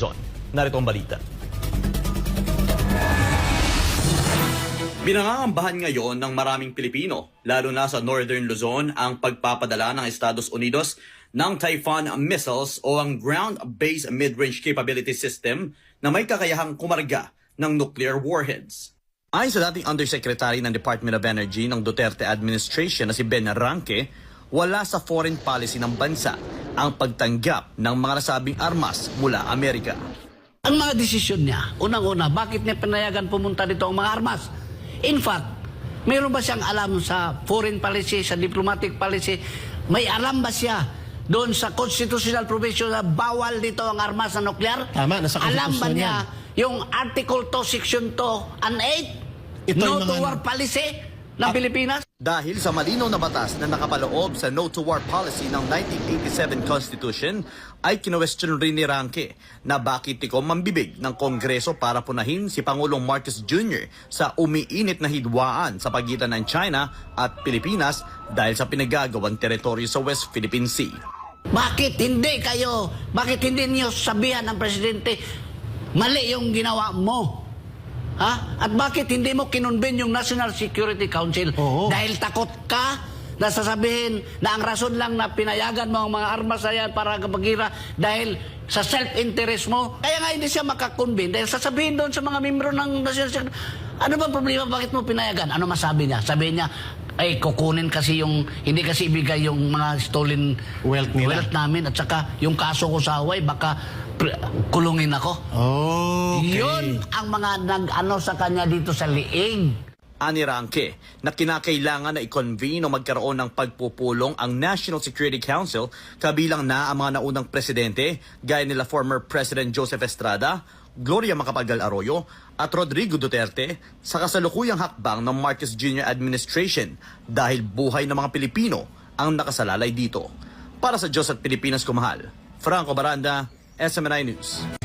Luzon. Narito ang balita. Binangangambahan ngayon ng maraming Pilipino, lalo na sa Northern Luzon, ang pagpapadala ng Estados Unidos ng Typhoon missiles o ang Ground-Based Mid-Range Capability System na may kakayahang kumarga ng nuclear warheads. Ayon sa dating Undersecretary ng Department of Energy ng Duterte administration na si Ben Ranque, wala sa foreign policy ng bansa ang pagtanggap ng mga nasabing armas mula Amerika. Ang mga desisyon niya, unang-una, bakit niya pinayagan pumunta dito ang mga armas? In fact, mayroon ba siyang alam sa foreign policy, sa diplomatic policy? May alam ba siya doon sa constitutional provision na bawal dito ang armas na nuklear? Tama, nasa Alam ba niya yan. yung Article 2, Section 2 and 8? Ito no yung to war policy ng Pilipinas? Dahil sa malinaw na batas na nakapaloob sa No to War policy ng 1987 Constitution, ay kinwestiyon rin ni Ranke na bakit tikom mambibig ng Kongreso para punahin si Pangulong Marcos Jr. sa umiinit na hidwaan sa pagitan ng China at Pilipinas dahil sa pinagagawang teritoryo sa West Philippine Sea. Bakit hindi kayo, bakit hindi niyo sabihan ng Presidente, mali yung ginawa mo? Ha? At bakit hindi mo kinunben yung National Security Council? Oo. Dahil takot ka na sasabihin na ang rason lang na pinayagan mo ang mga armas na yan para kapagira dahil sa self-interest mo. Kaya nga hindi siya makakonvene dahil sasabihin doon sa mga membro ng National Security ano ba problema? Bakit mo pinayagan? Ano masabi niya? Sabi niya, ay kukunin kasi yung, hindi kasi ibigay yung mga stolen Wealth nila. wealth namin at saka yung kaso ko sa Hawaii, baka kulungin ako. Okay. Yun ang mga nag-ano sa kanya dito sa liig. Ani Ranke na kinakailangan na i-convene o magkaroon ng pagpupulong ang National Security Council kabilang na ang mga naunang presidente gaya nila former President Joseph Estrada, Gloria Macapagal Arroyo at Rodrigo Duterte sa kasalukuyang hakbang ng Marcos Jr. administration dahil buhay ng mga Pilipino ang nakasalalay dito. Para sa Diyos at Pilipinas kumahal, Franco Baranda, SMNI News.